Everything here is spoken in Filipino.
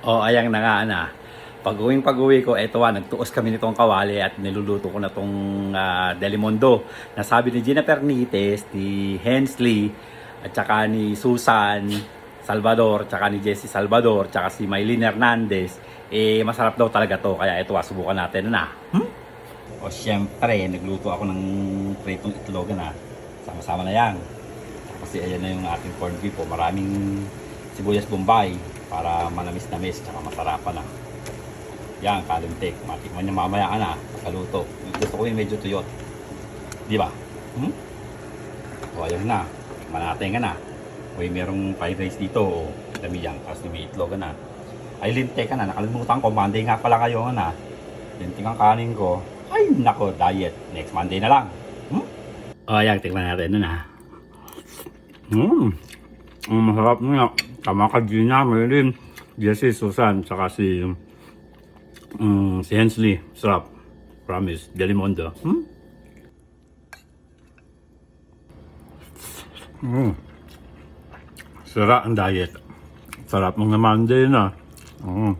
O, ayang na nga na. Pag uwing pag uwi ko, eto ah, nagtuos kami nitong kawali at niluluto ko na tong ah, Delimondo. Nasabi ni Gina Pernites, ni Hensley, at saka ni Susan Salvador, tsaka ni Jessie Salvador, tsaka si Maylene Hernandez, eh masarap daw talaga to. Kaya ito ah, subukan natin na. Hmm? O syempre, nagluto ako ng pritong itlog na. Sama-sama na yan. Kasi ayan na yung ating corned beef po. Maraming sibuyas bombay para manamis-namis tsaka masarapan na. Yan, kalimtik. Matikman niya mamaya ka na. Kaluto. Gusto ko yung medyo tuyot. Di ba? Hmm? O ayan na. Tikman natin ka na. Uy, merong fried rice dito. O, dami yan. Tapos may itlog na. Ay, lintik ka na. Nakalimutan ko. Monday nga pala kayo na. Lintik ang kanin ko. Ay, nako, diet. Next Monday na lang. Hmm? O, ayan. Tikman natin na na. Hmm. Ang masarap nga. Tama ka, Gina, Maylin, Jessie, Susan, tsaka si, um, si Hensley. Sarap. Promise. Delimondo. Hmm? Hmm. Sarap ang diet. Sarap mga Monday na. Mm.